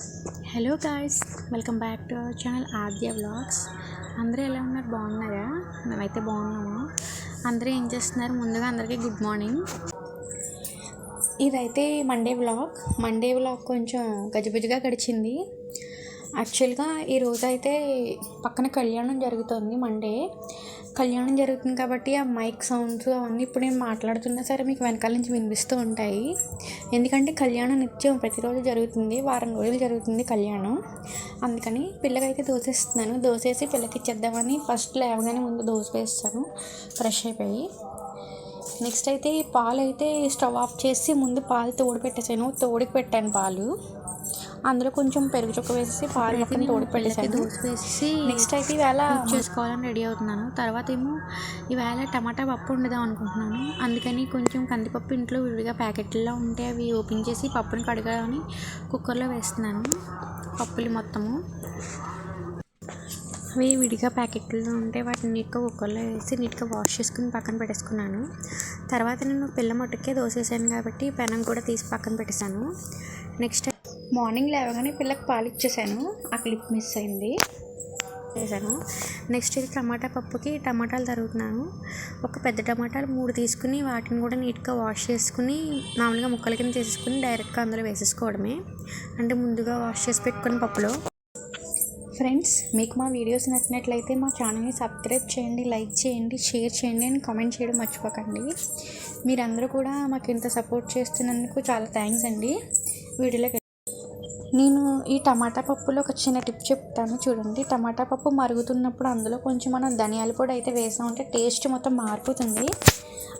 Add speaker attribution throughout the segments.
Speaker 1: Hello guys welcome back to our channel Aadya vlogs అందరూ ఎలా ఉన్నారు? బాగున్నారా? మేమైతే బాగున్నాము. అందరూ ఏం చేస్తున్నారు? ముందుగా అందరికీ గుడ్ మార్నింగ్ ఇదైతే మండే వ్లాగ్ మండే వ్లాగ్ కొంచెం గజిబిజిగా గడిచింది. యాక్చువల్గా ఈ రోజు అయితే పక్కన కళ్యాణం జరుగుతుంది మండే. కళ్యాణం జరుగుతుంది కాబట్టి ఆ మైక్ సౌండ్స్ అవన్నీ ఇప్పుడు నేను మాట్లాడుతున్నా సరే మీకు వెనకాల నుంచి వినిపిస్తూ ఉంటాయి. ఎందుకంటే కళ్యాణం నిత్యం ప్రతిరోజు జరుగుతుంది వారం రోజులు జరుగుతుంది కళ్యాణం. అందుకని పిల్లకైతే దోసేస్తున్నాను. దోసేసి పిల్లకి ఇచ్చేద్దామని ఫస్ట్ లేవగానే ముందు దోశ వేస్తాను. ఫ్రెష్ అయిపోయి. నెక్స్ట్ అయితే పాలు అయితే స్టవ్ ఆఫ్ చేసి ముందు పాలు తోడు పెట్టేసాను తోడికి పెట్టాను పాలు. అందులో కొంచెం పెరుగు చుక్క వేసి పాలు పక్కన తోడు పెట్టేసాను
Speaker 2: వేసి
Speaker 1: నెక్స్ట్ అయితే ఈవేళ
Speaker 2: కుక్ చేసుకోవాలని రెడీ అవుతున్నాను. తర్వాత ఏమో ఈవేళ టమాటా పప్పు వండుదాం అనుకుంటున్నాను. అందుకని కొంచెం కందిపప్పు ఇంట్లో విడిగా ప్యాకెట్లో ఉంటే అవి ఓపెన్ చేసి పప్పుని కడగాలని కుక్కర్లో వేస్తున్నాను. పప్పులు మొత్తము. అవి విడిగా ప్యాకెట్లో ఉంటే వాటిని నీట్గా కుక్కర్లో వేసి నీట్గా వాష్ చేసుకుని పక్కన పెట్టేసుకున్నాను. తర్వాత నేను పిల్ల మట్టుకే దోసేసాను కాబట్టి పెనం కూడా తీసి పక్కన పెట్టేశాను. నెక్స్ట్ మార్నింగ్ లేవగానే పిల్లకి పాలు ఇచ్చేసాను. ఆ క్లిప్ మిస్ అయింది. వేసాను. నెక్స్ట్ ఇది టమాటా పప్పుకి టమాటాలు తరుగుతున్నాను. ఒక పెద్ద టమాటాలు మూడు తీసుకుని వాటిని కూడా నీట్గా వాష్ చేసుకుని మామూలుగా ముక్కల కింద చేసేసుకుని డైరెక్ట్గా అందులో వేసేసుకోవడమే. అంటే ముందుగా వాష్ చేసి పెట్టుకుని పప్పులో. ఫ్రెండ్స్ మీకు మా వీడియోస్ నచ్చినట్లయితే మా ఛానల్ని సబ్స్క్రైబ్ చేయండి లైక్ చేయండి షేర్ చేయండి అని కామెంట్ చేయడం మర్చిపోకండి. మీరందరూ కూడా మాకు ఇంత సపోర్ట్ చేస్తున్నందుకు చాలా థ్యాంక్స్ అండి. వీడియోలోకి నేను ఈ టమాటా పప్పులో ఒక చిన్న టిప్ చెప్తాను చూడండి. టమాటా పప్పు మరుగుతున్నప్పుడు అందులో కొంచెం మనం ధనియాల పొడి అయితే వేసామంటే టేస్ట్ మొత్తం మారిపోతుంది.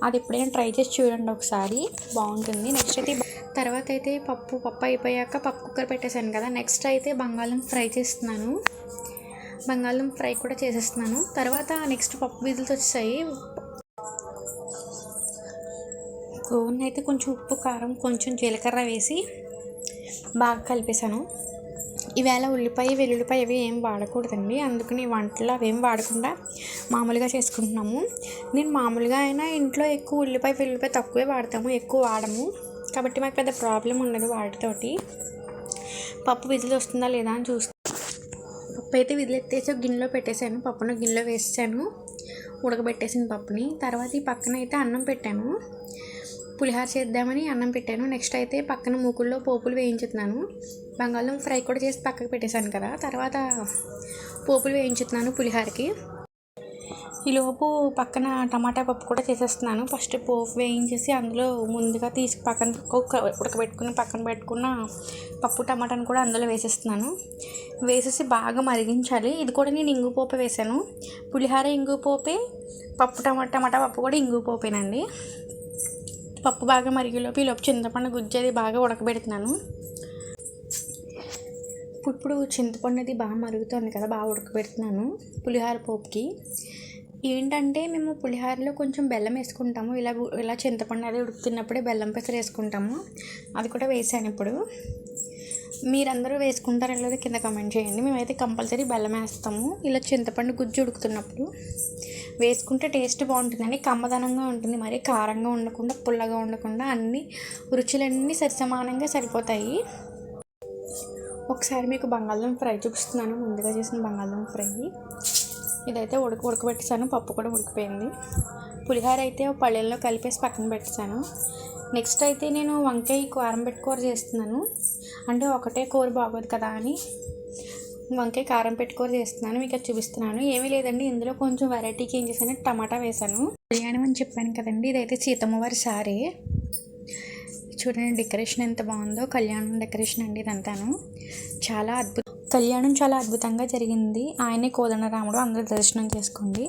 Speaker 2: అది ఎప్పుడైనా ట్రై చేసి చూడండి ఒకసారి. బాగుంటుంది. నెక్స్ట్ అయితే తర్వాత అయితే పప్పు పప్పు అయిపోయాక పప్పు కుక్కర్ పెట్టేశాను కదా. నెక్స్ట్ అయితే బంగాళం ఫ్రై చేస్తున్నాను. బంగాళం ఫ్రై కూడా చేసేస్తున్నాను. తర్వాత నెక్స్ట్ పప్పు విధులతో వచ్చాయి గోవన్ అయితే కొంచెం ఉప్పు కారం కొంచెం జీలకర్ర వేసి బాగా కలిపేశాను. ఈవేళ ఉల్లిపాయ వెల్లుల్లిపాయ అవి ఏం వాడకూడదండి. అందుకని వంటలు అవేం వాడకుండా మామూలుగా చేసుకుంటున్నాము. నేను మామూలుగా అయినా ఇంట్లో ఎక్కువ ఉల్లిపాయ వెల్లుల్లిపాయ తక్కువే వాడతాము ఎక్కువ వాడము. కాబట్టి మాకు పెద్ద ప్రాబ్లం ఉండదు వాటితోటి. పప్పు విజిల్ వస్తుందా లేదా అని చూస్తాను పప్పు అయితే విజిల్ ఎత్తేసి ఒక గిన్నెలో పెట్టేశాను. పప్పును గిన్నెలో వేసాను ఉడకబెట్టేసిన పప్పుని. తర్వాత ఈ పక్కన అయితే అన్నం పెట్టాను. పులిహార చేద్దామని అన్నం పెట్టాను. నెక్స్ట్ అయితే పక్కన మూకుల్లో పోపులు వేయించుతున్నాను. బంగాళం ఫ్రై కూడా చేసి పక్కకు పెట్టేశాను కదా. తర్వాత పోపులు వేయించుతున్నాను పులిహారకి. ఈలోపు పక్కన టమాటా పప్పు కూడా చేసేస్తున్నాను. ఫస్ట్ పోపు వేయించేసి అందులో ముందుగా తీసి పక్కన ఉడకబెట్టుకుని పక్కన పెట్టుకున్న పప్పు టమాటాను కూడా అందులో వేసేస్తున్నాను. వేసేసి బాగా మరిగించాలి. ఇది కూడా నేను ఇంగు పోపు వేసాను. పులిహార ఇంగు పోపే పప్పు టమాటా టమాటా పప్పు కూడా ఇంగు పోపేనండి. పప్పు బాగా మరిగేలోపు ఈలోపు చింతపండు గుజ్జేది బాగా ఉడకబెడుతున్నాను. ఇప్పుడు చింతపండు అది బాగా మరుగుతుంది కదా బాగా ఉడకబెడుతున్నాను పులిహార పోపుకి. ఏంటంటే మేము పులిహారలో కొంచెం బెల్లం వేసుకుంటాము. ఇలా ఇలా చింతపండు అది ఉడుకుతున్నప్పుడే బెల్లం పెసర వేసుకుంటాము. అది కూడా వేసాను ఇప్పుడు. మీరందరూ వేసుకుంటారో లేదో కింద కమెంట్ చేయండి. మేమైతే కంపల్సరీ బెల్లం వేస్తాము. ఇలా చింతపండు గుజ్జు ఉడుకుతున్నప్పుడు వేసుకుంటే టేస్ట్ బాగుంటుందండి. కమ్మదనంగా ఉంటుంది. మరి కారంగా ఉండకుండా పుల్లగా ఉండకుండా అన్ని రుచులన్నీ సరిసమానంగా సరిపోతాయి. ఒకసారి మీకు బంగాళదుంప ఫ్రై చూపిస్తున్నాను. ముందుగా చేసిన బంగాళదుంప ఫ్రై. ఇదైతే ఉడక ఉడకబెట్టేసాను పప్పు కూడా ఉడికిపోయింది. పులిహోర అయితే పళ్ళెల్లో కలిపేసి పక్కన పెట్టేశాను. నెక్స్ట్ అయితే నేను వంకాయ కారం పెట్టుకోర చేస్తున్నాను. అంటే ఒకటే కూర బాగోదు కదా అని వంకాయ కారం పెట్టుకోర చేస్తున్నాను. మీకు అది చూపిస్తున్నాను. ఏమీ లేదండి. ఇందులో కొంచెం వెరైటీకి ఏం చేశాను టమాటా వేసాను కళ్యాణం అని చెప్పాను కదండి. ఇదైతే సీతమ్మవారి సారీ. చూడండి డెకరేషన్ ఎంత బాగుందో. కళ్యాణం డెకరేషన్ అండి ఇదంతాను. చాలా అద్భుతం. కళ్యాణం చాలా అద్భుతంగా జరిగింది. ఆయనే కోదండరాముడు అందరూ దర్శనం చేసుకోండి